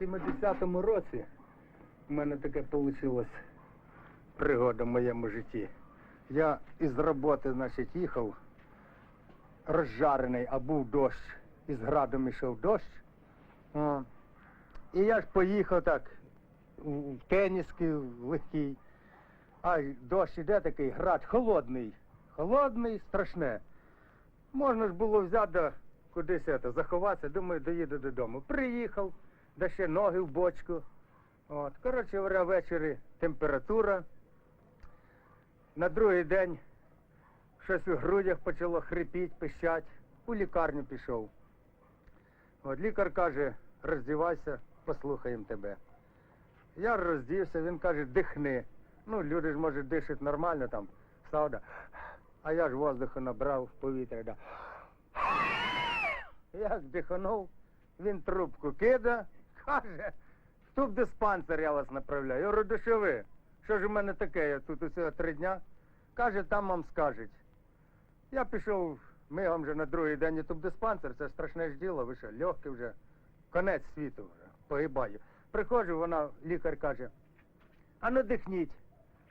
70-му році в мене таке вийшло пригода в моєму житті. Я із роботи, значить, їхав розжарений, а був дощ. Із градом йшов дощ. О. І я ж поїхав так в теніски легкий. А дощ іде такий, град холодний. Холодний, страшне. Можна ж було взяти кудись це, заховатися, думаю, доїду додому. Приїхав, да ще ноги в бочку. От. Коротше говоря, ввечері температура. На другий день щось у грудях почало хрипіть, пищать. У лікарню пішов. От лікар каже, роздівайся, послухаємо тебе. Я роздівся, він каже, дихни. Ну, люди ж, може, дишать нормально там, сауда. А я ж воздуху набрав повітря. Да. Як диханув, він трубку кида, каже, в тубдиспансер я вас направляю. Я говорю, «Да що? Що ж у мене таке? Я тут усього три дня. Каже, там вам скажуть. Я пішов мигом вже на другий день у тубдиспансер, це страшне ж діло, ви що, легке вже, конець світу вже, погибаю. Приходжу, вона, лікар каже, а ну дихніть.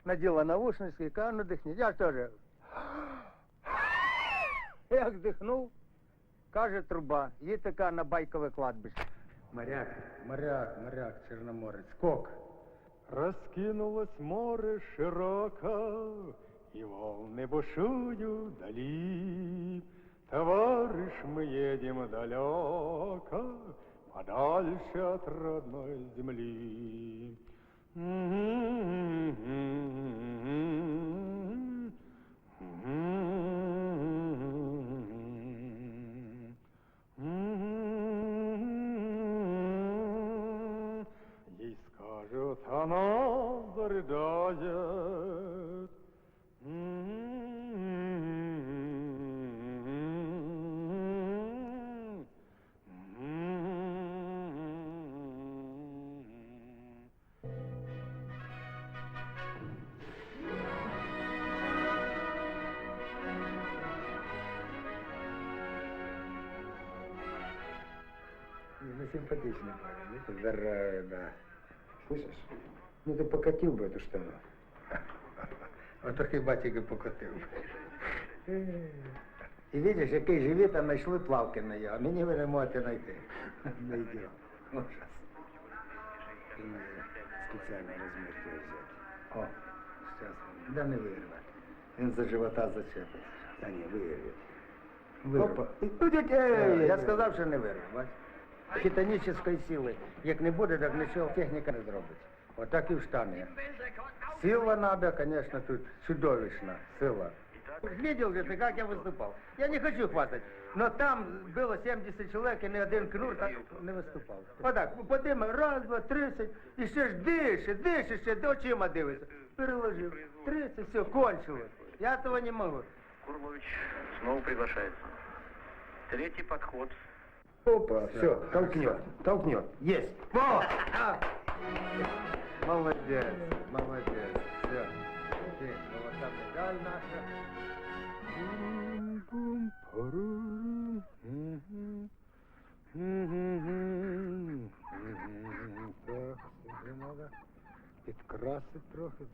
Наділа наушнички, і каже, ну дихніть. Я теж. Як дихнув, каже труба, є така на байкове кладбище. Моряк, моряк, моряк, Чорноморець, скок. Раскинулось море широко, и волны бушуют вдали. Товарищ, мы едем далеко, подальше от родной земли. Ей симпатичный парень, видишь? Здоровый, да. Слышишь? Ну, ты покатил бы эту штану. Вот то хіба тільки покотив. І видиш, який живіт, а знайшли плавки на його. Мені ви не можете знайти. Не йде. Ужас. І спеціально розмірки взяти. О, зараз. Да не вирве. Він за живота зачепить. Та ні, вирве. Опа. І тут яке. Я сказав, що не вирве, бач. Титанічної сили. Як не буде, так нічого техніка не зробить. Отак і в штани. Сила надо, конечно, тут чудовищна сила. Видел же ты, как я выступал. Я не хочу хватать, но там было 70 человек, и ни один кнур так не виступав. Отак, подиме, раз, два, тридцать, і ще ж дише, дише, ще до очима дивиться. Переложив. Тридцать, все, кончилось. Я того не могу. Курлович снова приглашается. Третий подход. Опа, все, толкнет, толкнет. Есть. Во! Молодец, молодец. Все. Золотая медаль наша. Так, вже надо підкрасити трохи.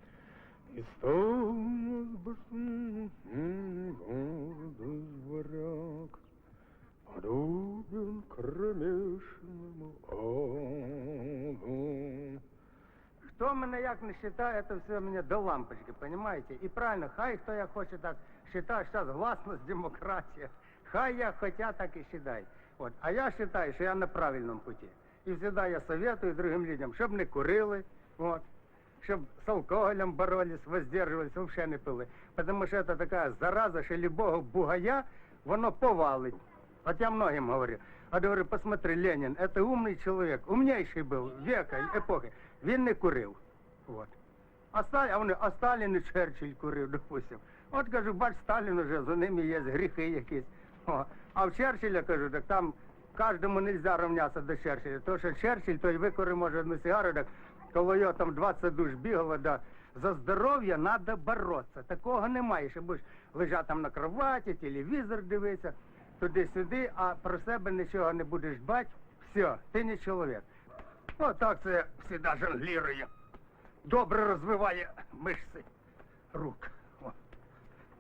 І стовно збашний гордий варяг. Подобен кромешному аду. Хто мене як не вважає, це все мені до лампочки, понимаете? І правильно, хай хто як хоче так вважає, зараз гласність, демократія. Хай як хотя, так і вважай. От. А я вважаю, що я на правильному путі. І завжди я советую другим людям, щоб не курили, от, щоб з алкоголем боролись, воздерживались, взагалі не пили. Тому що це така зараза, що любого бугая, воно повалить. Вот я многим говорю. А говорю, посмотри, Ленин, это умный человек, умнейший был века, эпохи. Він не курив. Вот. А Сталін, а вони, а Сталін і Черчилль курив, допустим. От кажу, бач, Сталін уже, за ними є гріхи якісь. О. А в Черчилля, кажу, так там кожному нельзя равнятися до Черчилля. То, що Черчилль, той викурив, може, одну сигару, так коли його там 20 душ бігало, да, за здоров'я треба боротися. Такого немає, що будеш лежати там на кроваті, телевізор дивитися, туди-сюди, а про себе нічого не будеш дбати, все, ти не чоловік. Отак це завжди жонглірує. Добре розвиває мишці рук. О.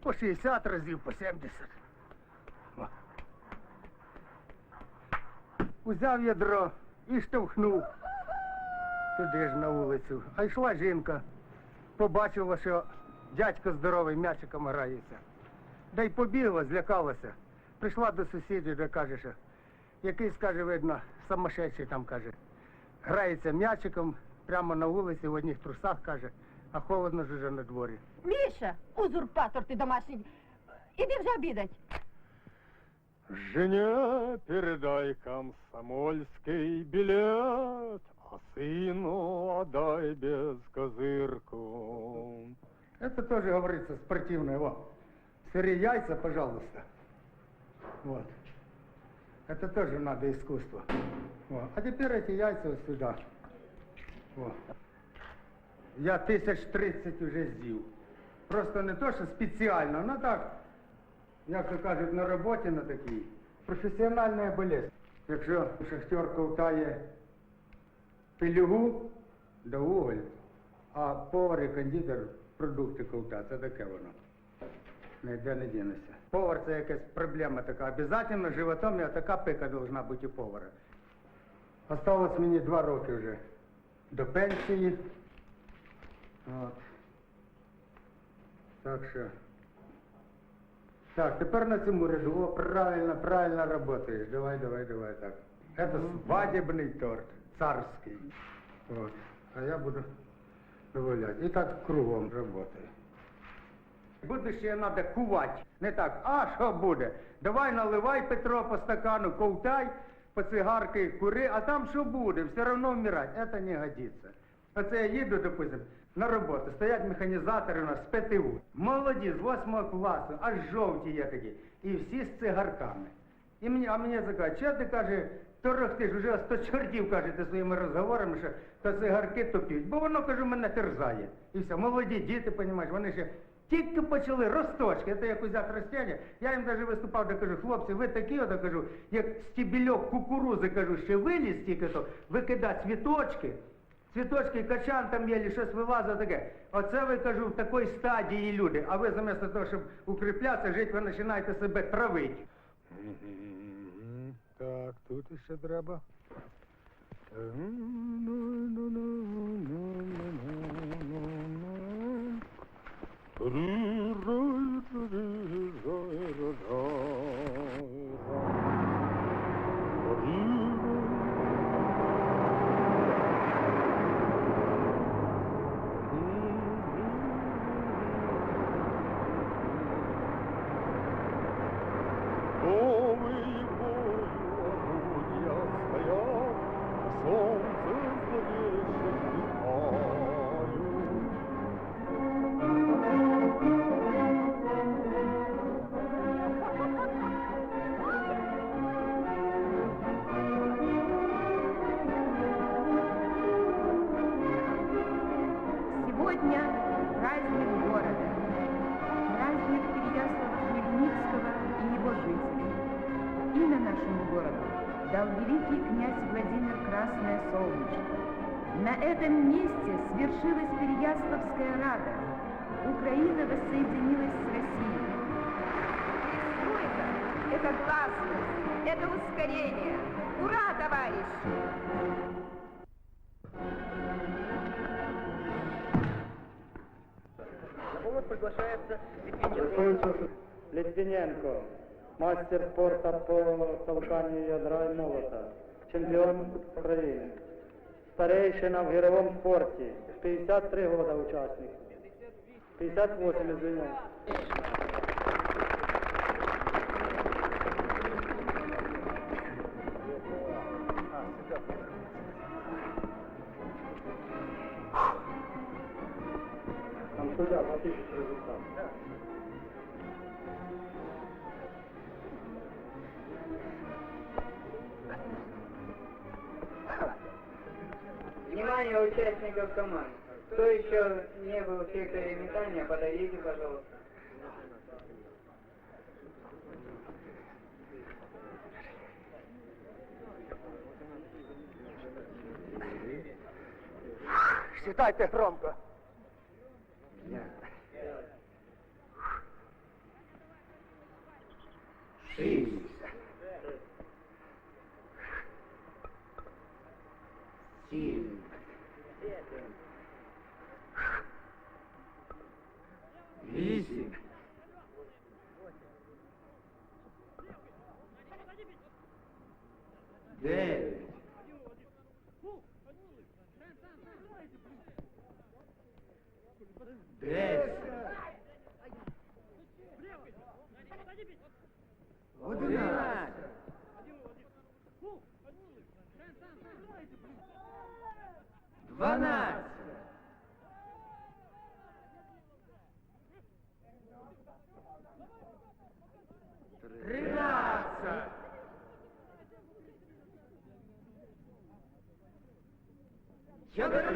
По 60 разів, по 70. О. Узяв ядро і штовхнув туди ж на вулицю. А йшла жінка, побачила, що дядько здоровий м'ячиком грається. Да й побігла, злякалася. Прийшла до сусідів, де каже, що якийсь, каже, видно, самошедший там каже, грається м'ячиком прямо на вулиці в одних трусах, каже, а холодно ж уже на дворі. Міша, узурпатор ти домашній. Іди вже обідать. Жене передай комсомольский билет, а сыну отдай без козырку. Это тоже говорится спортивное. Вот. Сырые яйца, пожалуйста. Вот. Это тоже надо искусство. Вот. А теперь эти яйца вот сюда. Вот. Я тисяч тридцять уже з'їв. Просто не то, що спеціально, ну так, як то кажуть, на роботі на такій. Професіональна болезнь. Якщо шахтер ковтає пилюгу до уголь, а повар і кондитер продукти ковта, це таке воно. Ніде не дінеться. Повар це якась проблема така. Обязательно животом я така пика должна бути у повара. Осталось мені два роки вже до пенсії. От. Так що. Так, тепер на цьому ряду. О, правильно, правильно работаешь. Давай, давай, давай, так. Это свадебный торт, царский. Вот. А я буду добавлять. І так кругом работаю. Будущее надо кувати. Не так, а що буде? Давай наливай Петро по стакану, ковтай, по цигарки кури, а там що буде? Все одно вмирать. Это не годится. Оце я їду, допустим, на роботу, стоять механізатори у нас з ПТУ. Молоді, з 8 класу, аж жовті є такі. І всі з цигарками. І мені, а мені закажуть, що ти каже, торохтиш, вже сто чортів кажете своїми розговорами, що то цигарки то п'ють. Бо воно, кажу, мене терзає. І все, молоді діти, понімаєш, вони ще тільки почали росточки, це як взяти ростяння. Я їм навіть виступав, де кажу, хлопці, ви такі, ото кажу, як стібільок кукурузи, кажу, ще виліз тільки то, викидати цвіточки, цвіточки, качан там є, щось вилазить таке. Оце ви кажу, в такій стадії люди. А ви замість того, щоб укріплятися, жити, ви починаєте себе травити. Так, тут ще треба. Новый Mm-hmm. Имя нашему городу дал великий князь Владимир Красное Солнышко. На этом месте свершилась Переяславская рада. Украина воссоединилась с Россией. Стройка – это гласность, это ускорение. Ура, товарищи! Повод приглашается Литвиненко. Литвиненко, мастер спорта по толканию ядра и молота, чемпион України, старейшина в мировом спорте, 53 года участник, 58, извиняюсь. Внимание участников команд. Кто еще не был в секторе метания, подойдите, пожалуйста. Считайте громко. Шесть. Семь. 12. Тринадцать. Четырнадцать.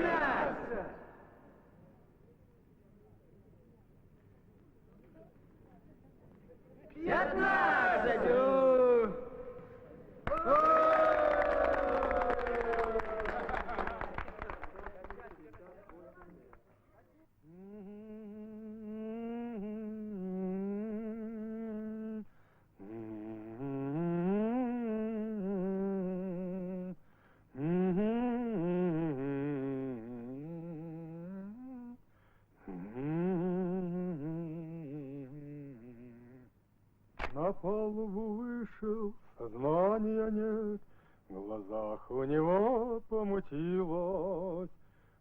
Вышел, сознания нет, В глазах у него помутилось,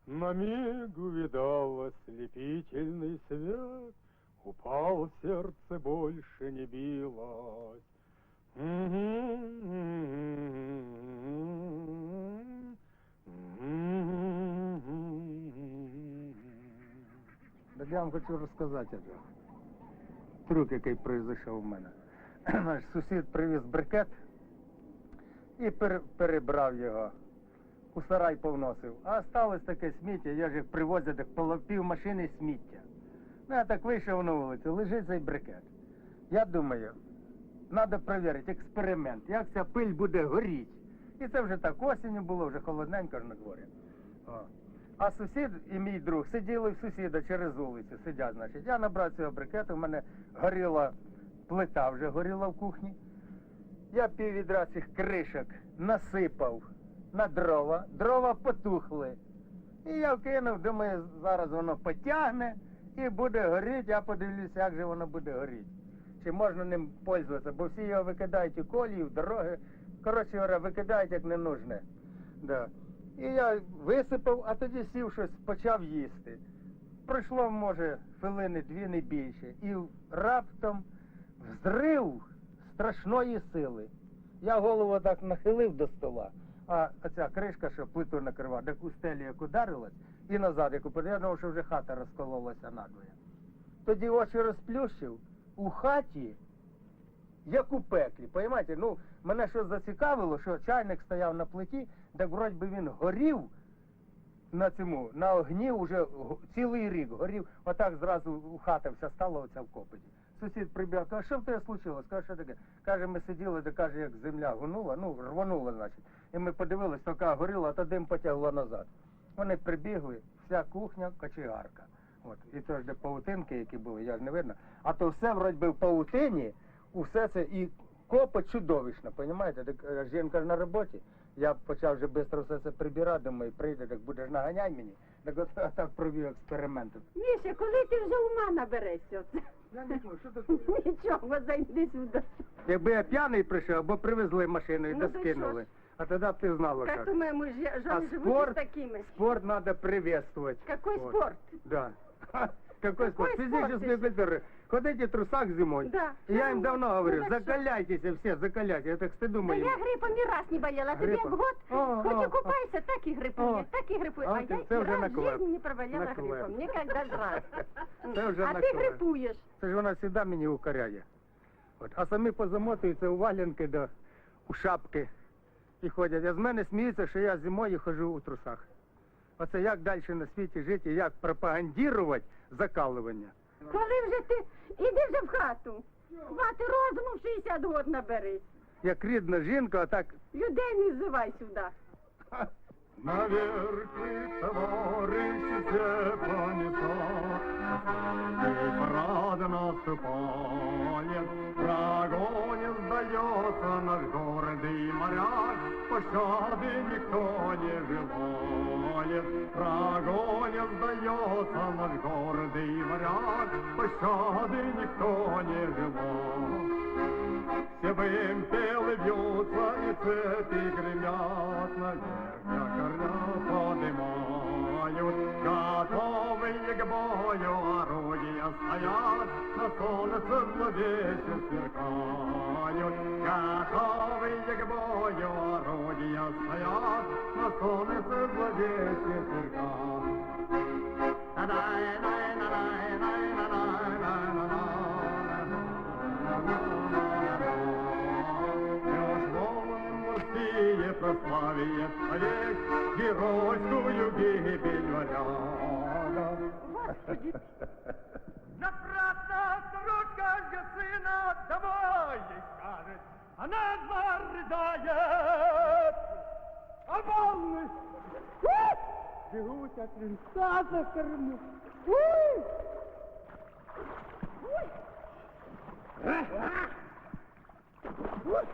На миг увидал ослепительный свет, Упал сердце, больше не билось. Так я вам хочу розказати один трюк, який произойшов у мене. Наш сусід привіз брикет і пер- перебрав його. У сарай повносив. А сталося таке сміття, я ж їх привозив, так пів машини сміття. Ну, я так вийшов на вулицю, лежить цей брикет. Я думаю, треба перевірити експеримент, як ця пиль буде горіти. І це вже так осінню було, вже холодненько ж на дворі. О. А сусід і мій друг сиділи в сусіда через вулицю, сидять, значить. Я набрав цього брикету, в мене горіла плита, вже горіла в кухні. Я пів відра цих кришок насипав на дрова, дрова потухли. І я вкинув, думаю, зараз воно потягне і буде горіти, я подивлюся, як же воно буде горіти. Чи можна ним пользуватися, бо всі його викидають у колії, в дороги. Коротше говоря, викидають як ненужне. Да. І я висипав, а тоді сів щось, почав їсти. Пройшло, може, хвилини дві, не більше. І раптом взрив страшної сили. Я голову так нахилив до стола, а ця кришка, що плиту накривав, так у стелі як ударилась, і назад, як упаде, що вже хата розкололася надвоє. Тоді очі розплющив, у хаті, як у пеклі, поймаєте? Ну, мене що зацікавило, що чайник стояв на плиті, так вроді би він горів на цьому, на огні вже цілий рік горів, отак зразу хата вся стала оця в копоті. Сусід прибіг, каже, що в тебе случилось? Каже, що таке? Каже, ми сиділи, де каже, як земля гунула, ну, рванула, значить. І ми подивились, така горіла, а то дим потягло назад. Вони прибігли, вся кухня кочегарка. От. І то ж де паутинки, які були, я ж не видно. А то все вроді в паутині, усе це і копоть чудовищна, розумієте? Так е, жінка ж на роботі. Я почав вже швидко все це прибирати, думаю, прийде, так будеш наганяй мені. Так от так провів експеримент. Міша, коли ти вже ума наберешся? Я не знаю, що таке? Нічого, зайди сюди. Якби я п'яний прийшов, або привезли машиною, Ну, да то й скинули. А тоді б ти знала, Как як. думаем, мы же- А жены живут спорт, с такими. спорт надо приветствовать. Какой Вот. спорт? Да. Ха, Какой спорт? спорт Физическую ты? культуру. Ходите в трусах зимой. Да. Я им Ну, давно ну, говорю, так что? закаляйтесь все, закаляйтесь. Я так стыду Да моему. я гриппом ни раз не болела, а тебе Гриппом? год, О, хоть о, и купайся, так и о. гриппуешь, так и гриппуешь. А А, ты- я ты ни уже раз на в кулак. жизни не проболела На кулак. гриппом, никогда ж раз. Це вже А на ты кулак. грипуешь. Це ж вона завжди мені укоряє. От. А самі позамотуються у валенки да у шапки і ходять. А з мене сміються, що я зимою ходжу у трусах. Оце як далі на світі жити, як пропагандувати закалування. Коли вже ти, іди вже в хату. хвати розуму в 60 год наберись. Як рідна жінка, так Людей не взивай сюди. вы, товарищи, все понесут. И парад наступает, врагу не сдается наш гордый моряк, пощады никто не желает. Врагу не сдается наш гордый моряк, пощады никто не желает. Все вымпелы бьются и цепи гремят, наверх якоря Готовые к бою орудия стоят, на солнце зловеще сверкают. Готовые к бою орудия стоят, на солнце зловеще сверкают. Морские прославит век геройскую гибель варяга. Напрасно сорочка для сына домой ей скажет, она два рыдает. А волны бегут от венца за корму. Уй! Уй! Уй!